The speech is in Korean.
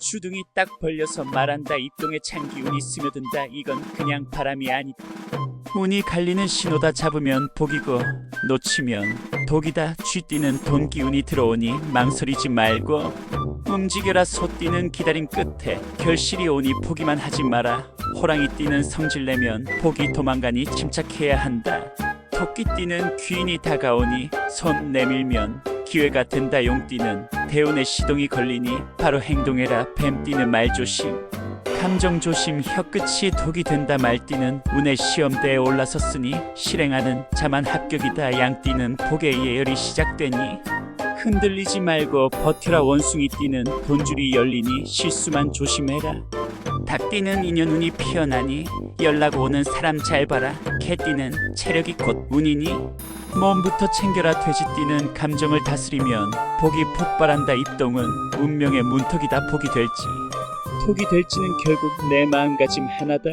주둥이 딱 벌려서 말한다. 입동에 찬 기운이 스며든다. 이건 그냥 바람이 아니다 운이 갈리는 신호다 잡으면 복이고 놓치면 독이다. 쥐띠는 돈 기운이 들어오니 망설이지 말고 움직여라. 소띠는 기다림 끝에 결실이 오니 포기만 하지 마라. 호랑이 띠는 성질 내면 복이 도망가니 침착해야 한다. 토끼띠는 귀인이 다가오니 손 내밀면 기회가 된다. 용띠는 대운의 시동이 걸리니 바로 행동해라 뱀띠는 말조심. 감정 조심 혀끝이 독이 된다 말띠는 운의 시험대에 올라섰으니 실행하는 자만 합격이다 양띠는 복의 예열이 시작되니. 흔들리지 말고 버텨라 원숭이 띠는 돈줄이 열리니 실수만 조심해라. 닭띠는 인연운이 피어나니 연락 오는 사람 잘 봐라. 개띠는 체력이 곧 운이니 몸부터 챙겨라 돼지띠는 감정을 다스리면 복이 폭발한다 입동은 운명의 문턱이다 복이 될지. 독이 될지는 결국 내 마음가짐 하나다